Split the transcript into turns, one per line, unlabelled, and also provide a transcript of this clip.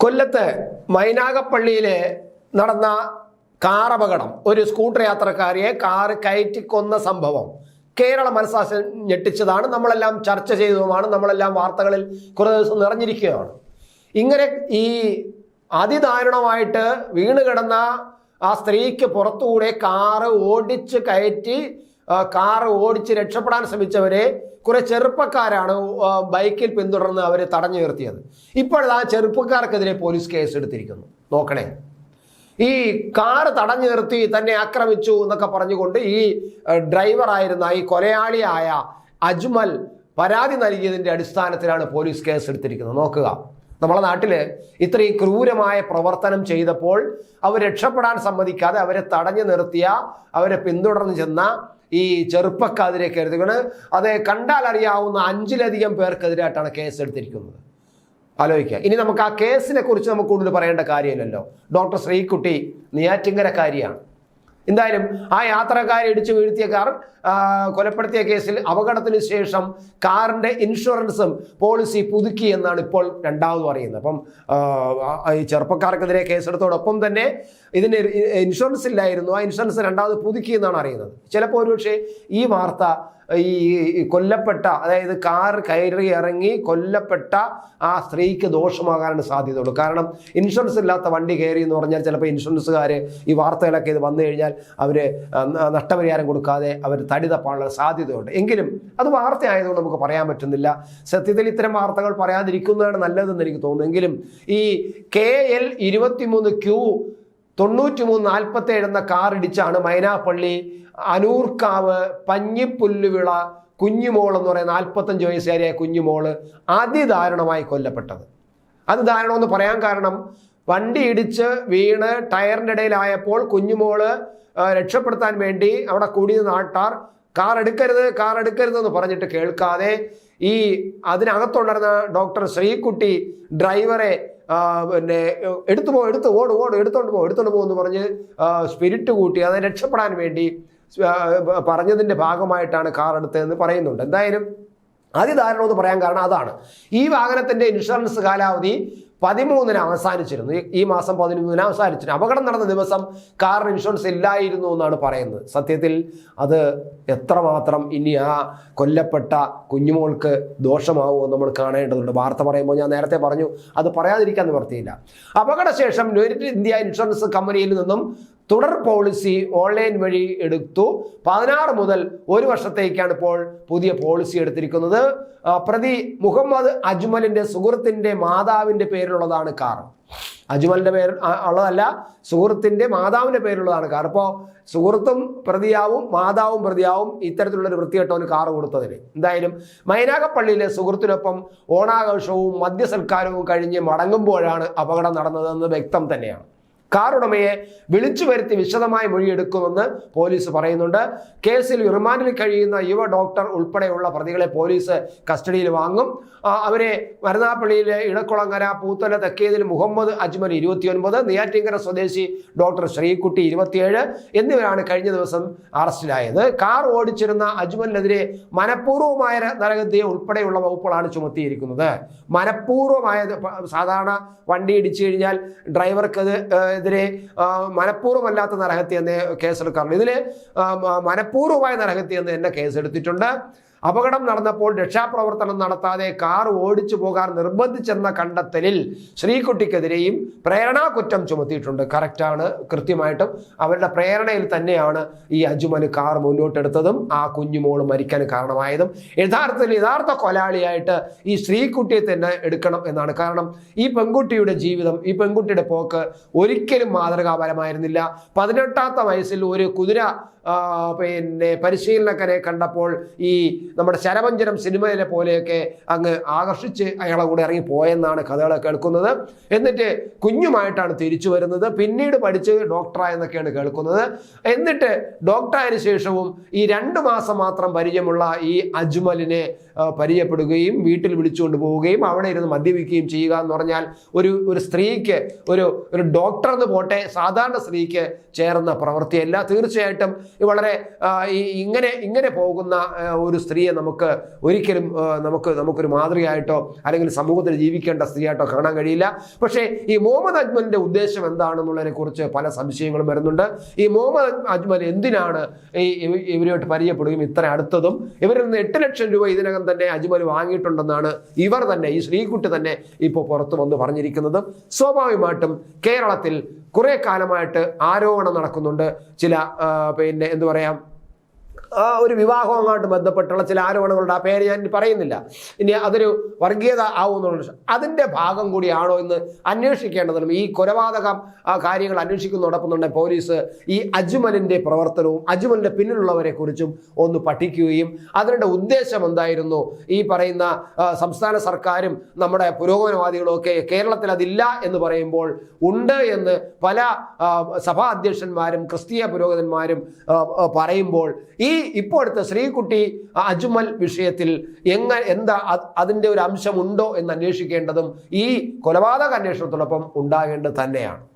കൊല്ലത്ത് മൈനാഗപ്പള്ളിയിലെ നടന്ന കാർ അപകടം ഒരു സ്കൂട്ടർ യാത്രക്കാരിയെ കാർ കയറ്റി കൊന്ന സംഭവം. കേരള മനസ്സാശം ഞെട്ടിച്ചതാണ്. നമ്മളെല്ലാം ചർച്ച ചെയ്തതുമാണ്. നമ്മളെല്ലാം വാർത്തകളിൽ കുറേ ദിവസം നിറഞ്ഞിരിക്കുകയാണ്. ഇങ്ങനെ ഈ അതിദാരുണമായിട്ട് വീണ് കിടന്ന ആ സ്ത്രീക്ക് പുറത്തുകൂടെ കാറ് ഓടിച്ച് കയറ്റി ആ, കാറ് ഓടിച്ച് രക്ഷപ്പെടാൻ ശ്രമിച്ചവരെ കുറെ ചെറുപ്പക്കാരാണ് ബൈക്കിൽ പിന്തുടർന്ന് അവരെ തടഞ്ഞു നിർത്തിയത് ഇപ്പോഴാ ചെറുപ്പക്കാർക്കെതിരെ പോലീസ് കേസ് എടുത്തിരിക്കുന്നു നോക്കണേ. ഈ കാറ് തടഞ്ഞു നിർത്തി തന്നെ ആക്രമിച്ചു എന്നൊക്കെ പറഞ്ഞുകൊണ്ട് ഈ ഡ്രൈവറായിരുന്ന ഈ കൊലയാളിയായ അജ്മൽ പരാതി നൽകിയതിന്റെ അടിസ്ഥാനത്തിലാണ് പോലീസ് കേസ് എടുത്തിരിക്കുന്നത് നോക്കുക. നമ്മളെ നാട്ടിൽ ഇത്രയും ക്രൂരമായ പ്രവർത്തനം ചെയ്തപ്പോൾ അവർ രക്ഷപ്പെടാൻ സമ്മതിക്കാതെ അവരെ തടഞ്ഞു നിർത്തിയ അവരെ പിന്തുടർന്ന് ചെന്ന ഈ ചെറുപ്പക്കാതിരെ കരുതുകയാണ്. അത് കണ്ടാൽ അറിയാവുന്ന അഞ്ചിലധികം പേർക്കെതിരായിട്ടാണ് കേസ് എടുത്തിരിക്കുന്നത്. ആലോചിക്കുക. ഇനി നമുക്ക് ആ കേസിനെ കുറിച്ച് നമുക്ക് കൂടുതൽ പറയേണ്ട കാര്യമില്ലല്ലോ. ഡോക്ടർ ശ്രീകുട്ടി നെയ്യാറ്റിങ്കരക്കാരിയാണ്. എന്തായാലും ആ യാത്രക്കാരെ ഇടിച്ചു വീഴ്ത്തിയ കാർ കൊലപ്പെടുത്തിയ കേസിൽ അപകടത്തിന് ശേഷം കാറിന്റെ ഇൻഷുറൻസും പോളിസി പുതുക്കി എന്നാണ് ഇപ്പോൾ രണ്ടാമത് പറയുന്നത് അപ്പം ഈ ചെറുപ്പക്കാർക്കെതിരെ കേസെടുത്തോടൊപ്പം തന്നെ ഇതിന് ഇൻഷുറൻസ് ഇല്ലായിരുന്നു. ആ ഇൻഷുറൻസ് രണ്ടാമത് പുതുക്കി എന്നാണ് അറിയുന്നത്. ചിലപ്പോൾ ഒരുപക്ഷെ ഈ വാർത്ത ഈ കൊല്ലപ്പെട്ട അതായത് കാർ കയറി ഇറങ്ങി കൊല്ലപ്പെട്ട ആ സ്ത്രീക്ക് ദോഷമാകാനാണ് സാധ്യതയുള്ളൂ. കാരണം ഇൻഷുറൻസ് ഇല്ലാത്ത വണ്ടി കയറി എന്ന് പറഞ്ഞാൽ ചിലപ്പോൾ ഇൻഷുറൻസുകാർ ഈ വാർത്തകളൊക്കെ ഇത് വന്നു കഴിഞ്ഞാൽ അവർ നഷ്ടപരിഹാരം കൊടുക്കാതെ അവർ തടി തപ്പാനുള്ള സാധ്യതയുണ്ട്. എങ്കിലും അത് വാർത്ത ആയതുകൊണ്ട് നമുക്ക് പറയാൻ പറ്റുന്നില്ല. സത്യത്തിൽ ഇത്തരം വാർത്തകൾ പറയാതിരിക്കുന്നതാണ് നല്ലതെന്ന് എനിക്ക് തോന്നുന്നു. എങ്കിലും ഈ കെ എൽ ഇരുപത്തിമൂന്ന് ക്യൂ തൊണ്ണൂറ്റി മൂന്ന് നാൽപ്പത്തി ഏഴ് എന്ന കാർ ഇടിച്ചാണ് മൈനാപ്പള്ളി അനൂർക്കാവ് പഞ്ഞിപ്പുല്ലുവിള കുഞ്ഞുമോൾ എന്ന് പറയുന്ന നാൽപ്പത്തഞ്ച് വയസ്സുകാരിയായ കുഞ്ഞുമോൾ അതിദാരുണമായി കൊല്ലപ്പെട്ടത്. അത് ദാരുണമെന്ന് പറയാൻ കാരണം വണ്ടി ഇടിച്ച് വീണ് ടയറിന്റെ ഇടയിലായപ്പോൾ കുഞ്ഞുമോൾ രക്ഷപ്പെടുത്താൻ വേണ്ടി അവിടെ കൂടിയ നാട്ടാർ കാർ എടുക്കരുത് കാർ എടുക്കരുത് എന്ന് പറഞ്ഞിട്ട് കേൾക്കാതെ ഈ അതിനകത്തുണ്ടായിരുന്ന ഡോക്ടർ ശ്രീകുട്ടി ഡ്രൈവറെ പിന്നെ എടുത്തു പോ എടുത്ത് ഓട് ഓട് എടുത്തോണ്ട് പോ എടുത്തോണ്ട് പോ എന്ന് പറഞ്ഞ് സ്പിരിറ്റ് കൂട്ടി അത് രക്ഷപ്പെടാൻ വേണ്ടി പറഞ്ഞതിന്റെ ഭാഗമായിട്ടാണ് കാർ എടുത്തതെന്ന് പറയുന്നുണ്ട്. എന്തായാലും അതിദാരുണം എന്ന് പറയാൻ കാരണം അതാണ്. ഈ വാഹനത്തിന്റെ ഇൻഷുറൻസ് കാലാവധി പതിമൂന്നിന് അവസാനിച്ചിരുന്നു. ഈ- മാസം പതിമൂന്നിന് അവസാനിച്ചിരുന്നു. അപകടം നടന്ന ദിവസം കാർ ഇൻഷുറൻസ് ഇല്ലായിരുന്നു എന്നാണ് പറയുന്നത്. സത്യത്തിൽ അത് എത്രമാത്രം ഇനി ആ കൊല്ലപ്പെട്ട കുഞ്ഞുമോൾക്ക് ദോഷമാവുമോ നമ്മൾ കാണേണ്ടതുണ്ട്. വാർത്ത പറയുമ്പോൾ ഞാൻ നേരത്തെ പറഞ്ഞു അത് പറയാതിരിക്കാൻ നിവർത്തിയില്ല അപകടശേഷം ന്യൂരിറ്റ് ഇന്ത്യ ഇൻഷുറൻസ് കമ്പനിയിൽ നിന്നും തുടർ പോളിസി ഓൺലൈൻ വഴി എടുത്തു. പതിനാറ് മുതൽ ഒരു വർഷത്തേക്കാണ് ഇപ്പോൾ പുതിയ പോളിസി എടുത്തിരിക്കുന്നത്. പ്രതി മുഹമ്മദ് അജ്മലിന്റെ സുഹൃത്തിന്റെ മാതാവിന്റെ പേരിലുള്ളതാണ് കാർ. അജ്മലിന്റെ പേര് ഉള്ളതല്ല സുഹൃത്തിന്റെ മാതാവിന്റെ പേരിലുള്ളതാണ് കാർ. അപ്പോൾ സുഹൃത്തും പ്രതിയാവും മാതാവും പ്രതിയാവും ഇത്തരത്തിലുള്ള ഒരു വൃത്തികെട്ടവന് കാർ കൊടുത്തതിന്. എന്തായാലും മൈനാകപ്പള്ളിയിലെ സുഹൃത്തിനൊപ്പം ഓണാഘോഷവും മദ്യസൽക്കാരവും കഴിഞ്ഞ് മടങ്ങുമ്പോഴാണ് അപകടം നടന്നതെന്ന് വ്യക്തം തന്നെയാണ്. കാർ ഉടമയെ വിളിച്ചു വരുത്തി വിശദമായി മൊഴിയെടുക്കുമെന്ന് പോലീസ് പറയുന്നുണ്ട്. കേസിൽ റിമാൻഡിൽ കഴിയുന്ന യുവ ഡോക്ടർ ഉൾപ്പെടെയുള്ള പ്രതികളെ പോലീസ് കസ്റ്റഡിയിൽ വാങ്ങും. അവരെ മരുന്നാപ്പള്ളിയിലെ ഇടക്കുളങ്ങര പൂത്തല തെക്കേതിൽ മുഹമ്മദ് അജ്മൽ ഇരുപത്തിയൊൻപത് നെയ്യാറ്റിങ്കര സ്വദേശി ഡോക്ടർ ശ്രീകുട്ടി ഇരുപത്തിയേഴ് എന്നിവരാണ് കഴിഞ്ഞ ദിവസം അറസ്റ്റിലായത്. കാർ ഓടിച്ചിരുന്ന അജ്മലിനെതിരെ മനഃപൂർവമായ നരഹത്യ ഉൾപ്പെടെയുള്ള വകുപ്പുകളാണ് ചുമത്തിയിരിക്കുന്നത്. മനഃപൂർവമായ സാധാരണ വണ്ടി ഇടിച്ചു കഴിഞ്ഞാൽ ഡ്രൈവർക്ക് എതിരെ മനഃപൂർവമല്ലാത്ത നരഹത്യ എന്ന് കേസെടുക്കാറുണ്ട് ഇതിൽ മനഃപൂർവമായ നരഹത്യ എന്ന് തന്നെ കേസെടുത്തിട്ടുണ്ട്. അപകടം നടന്നപ്പോൾ രക്ഷാപ്രവർത്തനം നടത്താതെ കാർ ഓടിച്ചു പോകാൻ നിർബന്ധിച്ചെന്ന കണ്ടെത്തലിൽ ശ്രീകുട്ടിക്കെതിരെയും പ്രേരണാ കുറ്റം ചുമത്തിയിട്ടുണ്ട്. കറക്റ്റാണ് കൃത്യമായിട്ടും അവരുടെ പ്രേരണയിൽ തന്നെയാണ് ഈ അജുമന് കാർ മുന്നോട്ടെടുത്തതും ആ കുഞ്ഞുമോൾ മരിക്കാൻ കാരണമായതും. യഥാർത്ഥത്തിൽ യഥാർത്ഥ കൊലാളിയായിട്ട് ഈ ശ്രീകുട്ടിയെ തന്നെ എടുക്കണം എന്നാണ്. കാരണം ഈ പെൺകുട്ടിയുടെ ജീവിതം ഈ പെൺകുട്ടിയുടെ പോക്ക് ഒരിക്കലും മാതൃകാപരമായിരുന്നില്ല. പതിനെട്ടാമത്തെ വയസ്സിൽ ഒരു കുതിര പിന്നെ പരിശീലനക്കരെ കണ്ടപ്പോൾ ഈ നമ്മുടെ ശരവഞ്ചനം സിനിമയിലെ പോലെയൊക്കെ അങ്ങ് ആകർഷിച്ച് അയാളെ കൂടെ ഇറങ്ങി പോയെന്നാണ് കഥകൾ കേൾക്കുന്നത് എന്നിട്ട് കുഞ്ഞുമായിട്ടാണ് തിരിച്ചു വരുന്നത്. പിന്നീട് പഠിച്ച് ഡോക്ടറായെന്നൊക്കെയാണ് കേൾക്കുന്നത്. എന്നിട്ട് ഡോക്ടറായതിനു ശേഷവും ഈ രണ്ട് മാസം മാത്രം പരിചയമുള്ള ഈ അജ്മലിനെ പരിചയപ്പെടുകയും വീട്ടിൽ വിളിച്ചുകൊണ്ട് പോവുകയും അവിടെ ഇരുന്ന് മദ്യപിക്കുകയും ചെയ്യുക എന്ന് പറഞ്ഞാൽ ഒരു ഒരു സ്ത്രീക്ക് ഒരു ഒരു ഡോക്ടർ എന്ന് പോട്ടെ സാധാരണ സ്ത്രീക്ക് ചേർന്ന പ്രവൃത്തിയല്ല. തീർച്ചയായിട്ടും വളരെ ഈ ഇങ്ങനെ ഇങ്ങനെ പോകുന്ന ഒരു സ്ത്രീ സ്ത്രീയെ നമുക്ക് ഒരിക്കലും നമുക്ക് നമുക്കൊരു മാതൃകയായിട്ടോ അല്ലെങ്കിൽ സമൂഹത്തിൽ ജീവിക്കേണ്ട സ്ത്രീയായിട്ടോ കാണാൻ കഴിയില്ല. പക്ഷേ ഈ മുഹമ്മദ് അജ്മലിന്റെ ഉദ്ദേശം എന്താണെന്നുള്ളതിനെ കുറിച്ച് പല സംശയങ്ങളും വരുന്നുണ്ട്. ഈ മുഹമ്മദ് അജ്മൽ എന്തിനാണ് ഈ ഇവ- ഇവരുമായിട്ട് പരിചയപ്പെടുകയും ഇത്ര അടുത്തതും? ഇവരിൽ നിന്ന് എട്ട് ലക്ഷം രൂപ ഇതിനകം തന്നെ അജ്മൽ വാങ്ങിയിട്ടുണ്ടെന്നാണ് ഇവർ തന്നെ ഈ ശ്രീകുട്ടി തന്നെ ഇപ്പോൾ പുറത്തു വന്ന് പറഞ്ഞിരിക്കുന്നത്. സ്വാഭാവികമായിട്ടും കേരളത്തിൽ കുറേ കാലമായിട്ട് ആരോപണം നടക്കുന്നുണ്ട്. ചില പിന്നെ എന്തു പറയാം ഒരു വിവാഹവുമായിട്ട് ബന്ധപ്പെട്ടുള്ള ചില ആരോപണങ്ങളുടെ ആ പേര് ഞാൻ പറയുന്നില്ല. ഇനി അതൊരു വർഗീയത ആവുമെന്നുള്ള അതിന്റെ ഭാഗം കൂടിയാണോ എന്ന് അന്വേഷിക്കേണ്ടതും ഈ കൊലപാതകം ആ കാര്യങ്ങൾ അന്വേഷിക്കുന്നതോടൊപ്പം തന്നെ പോലീസ് ഈ അജ്മലിന്റെ പ്രവർത്തനവും അജ്മലിന്റെ പിന്നിലുള്ളവരെ കുറിച്ചും ഒന്ന് പഠിക്കുകയും അതിന്റെ ഉദ്ദേശം എന്തായിരുന്നു? ഈ പറയുന്ന സംസ്ഥാന സർക്കാരും നമ്മുടെ പുരോഗമനവാദികളും ഒക്കെ കേരളത്തിൽ അതില്ല എന്ന് പറയുമ്പോൾ ഉണ്ട് എന്ന് പല സഭാ അധ്യക്ഷന്മാരും ക്രിസ്തീയ പുരോഹിതന്മാരും പറയുമ്പോൾ ഈ ഇപ്പോഴത്തെ ശ്രീകുട്ടി അജ്മൽ വിഷയത്തിൽ എങ്ങ എന്താ അത് അതിന്റെ ഒരു അംശമുണ്ടോ എന്ന് അന്വേഷിക്കേണ്ടതും ഈ കൊലപാതക അന്വേഷണത്തോടൊപ്പം ഉണ്ടാകേണ്ടത് തന്നെയാണ്.